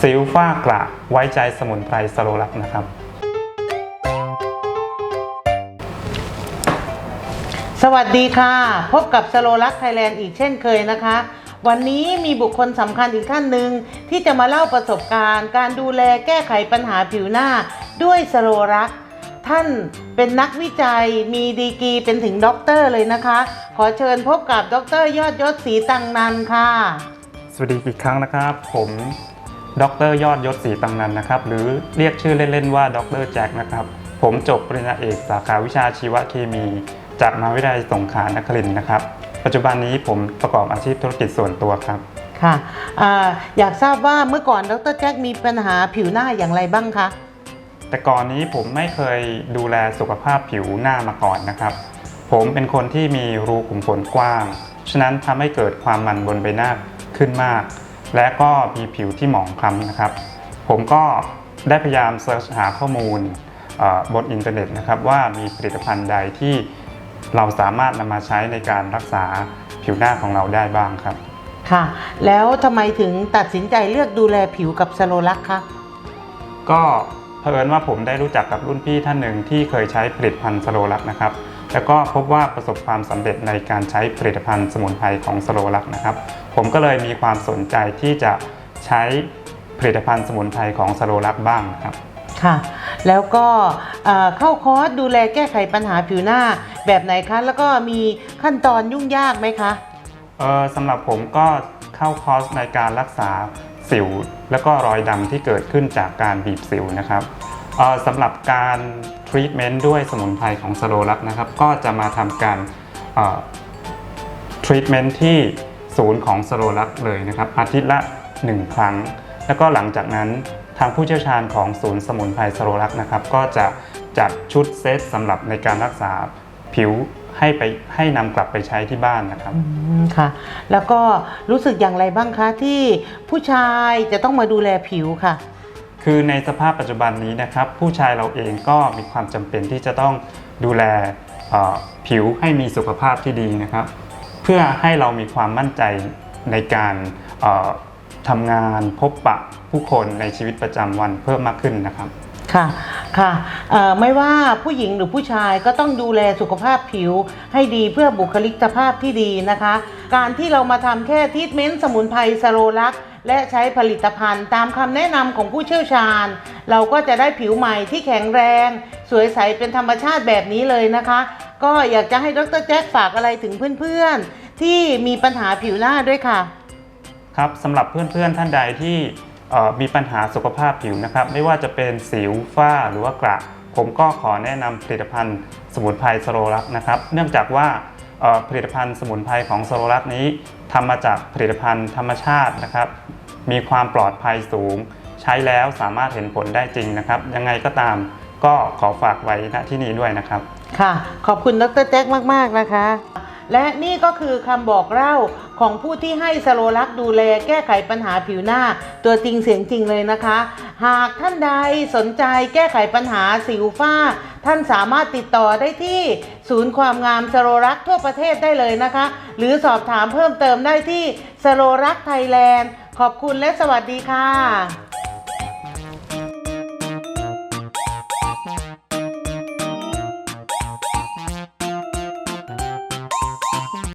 สิวฝ้ากระไว้ใจสมุนไพรสโลลักนะครับ สวัสดีค่ะ พบกับสโลลักไทยแลนด์อีกเช่นเคยนะคะ วันนี้มีบุคคลสำคัญอีกท่านหนึ่งที่จะมาเล่าประสบการณ์ การดูแลแก้ไขปัญหาผิวหน้าด้วยสโลลักท่านเป็นนักวิจัยมีดีกรีเป็นถึงด็อกเตอร์เลยนะคะ ขอเชิญพบกับดรยอดยศศรีตังนันค่ะ สวัสดีอีกครั้งนะครับ ผม ดรยอดยศศรีตังนันนะครับ หรือเรียกชื่อเล่นๆว่าดรแจ็คนะครับ ผมจบปริญญาเอกสาขาวิชาชีวเคมี จากมหาวิทยาลัยสงขลานครินทร์นะครับ ปัจจุบันนี้ผมประกอบอาชีพธุรกิจส่วนตัวครับ ค่ะอาอยากทราบว่าเมื่อก่อนดรแจ็คมีปัญหาผิวหน้าอย่างไรบ้างคะ แต่ก่อนนี้ผมไม่เคยดูแลสุขภาพผิวหน้ามาก่อนนะครับ ผมเป็นคนที่มีรูขุมขนกว้าง ฉะนั้นทำให้เกิดความมันบนใบหน้าขึ้นมาก และก็มีผิวที่หมองคล้ำนะครับ ผมก็ได้พยายามเสิร์ชหาข้อมูลเอ่อบนอินเทอร์เน็ตนะครับว่ามีผลิตภัณฑ์ใดที่เราสามารถนำมาใช้ในการรักษาผิวหน้าของเราได้บ้างครับ ค่ะ แล้วทำไมถึงตัดสินใจเลือกดูแลผิวกับสโลลักคะก็เผอิญว่าผมได้รู้จักกับรุ่นพี่ท่านหนึ่งที่เคยใช้ผลิตภัณฑ์สโลลักนะครับ แล้วก็พบว่าประสบความสำเร็จในการใช้ผลิตภัณฑ์สมุนไพรของสโลลักนะครับ ผมก็เลยมีความสนใจที่จะใช้ผลิตภัณฑ์สมุนไพรของสโลลักบ้างนะครับค่ะ แล้วก็เอ่อเข้าคอร์สดูแลแก้ไขปัญหาผิวหน้าแบบไหนคะ แล้วก็มีขั้นตอนยุ่งยากไหมคะเออสำหรับผมก็เข้าคอร์สในการรักษาสิว แล้วก็รอยดำที่เกิดขึ้นจากการบีบสิวนะครับเอ่อ สำหรับการทรีทเมนต์ด้วยสมุนไพรของสโลลักนะครับ ก็จะมาทำการทรีทเมนต์ที่ศูนย์ของสโลลักเลยนะครับ อาทิตย์ละ 1 ครั้ง แล้วก็หลังจากนั้นทางผู้เชี่ยวชาญของศูนย์สมุนไพรสโลลักนะครับ ก็จะจัดชุดเซตสำหรับในการรักษาผิวให้ไปให้นำกลับไปใช้ที่บ้านนะครับค่ะ แล้วก็รู้สึกอย่างไรบ้างคะที่ผู้ชายจะต้องมาดูแลผิวค่ะ คือในสภาพปัจจุบันนี้นะครับ ผู้ชายเราเองก็มีความจำเป็นที่จะต้องดูแลผิวให้มีสุขภาพที่ดีนะครับ เพื่อให้เรามีความมั่นใจในการทำงานพบปะผู้คนในชีวิตประจำวันเพิ่มมากขึ้นนะครับค่ะค่ะไม่ว่าผู้หญิงหรือผู้ชายก็ต้องดูแลสุขภาพผิวให้ดีเพื่อบุคลิกภาพที่ดีนะคะ การที่เรามาทำแค่ทีทเมนต์สมุนไพรสโลลัก และใช้ผลิตภัณฑ์ตามคำแนะนำของผู้เชี่ยวชาญ เราก็จะได้ผิวใหม่ที่แข็งแรง สวยใสเป็นธรรมชาติแบบนี้เลยนะคะ ก็อยากจะให้ดรแจ็คฝากอะไรถึงเพื่อนๆ ที่มีปัญหาผิวหน้าด้วยค่ะ ครับสำหรับเพื่อนๆท่านใดที่มีปัญหาสุขภาพผิวนะครับ ไม่ว่าจะเป็นสิวฝ้าหรือว่ากระผมก็ขอแนะนำผลิตภัณฑ์สมุนไพรสโลลักนะครับ เนื่องจากว่า ผลิตภัณฑ์สมุนไพรของสโลรัสนี้ทำมาจากผลิตภัณฑ์ธรรมชาตินะครับ มีความปลอดภัยสูง ใช้แล้วสามารถเห็นผลได้จริงนะครับ ยังไงก็ตามก็ขอฝากไว้ณที่นี่ด้วยนะครับ ค่ะ ขอบคุณดรแจ็คมาก ๆ นะคะ และนี่ก็คือคำบอกเล่าของผู้ที่ให้สโลลักดูแลแก้ไขปัญหาผิวหน้า ตัวจริงเสียงจริงเลยนะคะ หากท่านใดสนใจแก้ไขปัญหาสิวฝ้า ท่านสามารถติดต่อได้ที่ศูนย์ความงามสโลรักทั่วประเทศได้เลยนะคะ หรือสอบถามเพิ่มเติมได้ที่สโลรักไทยแลนด์ขอบคุณและสวัสดีค่ะ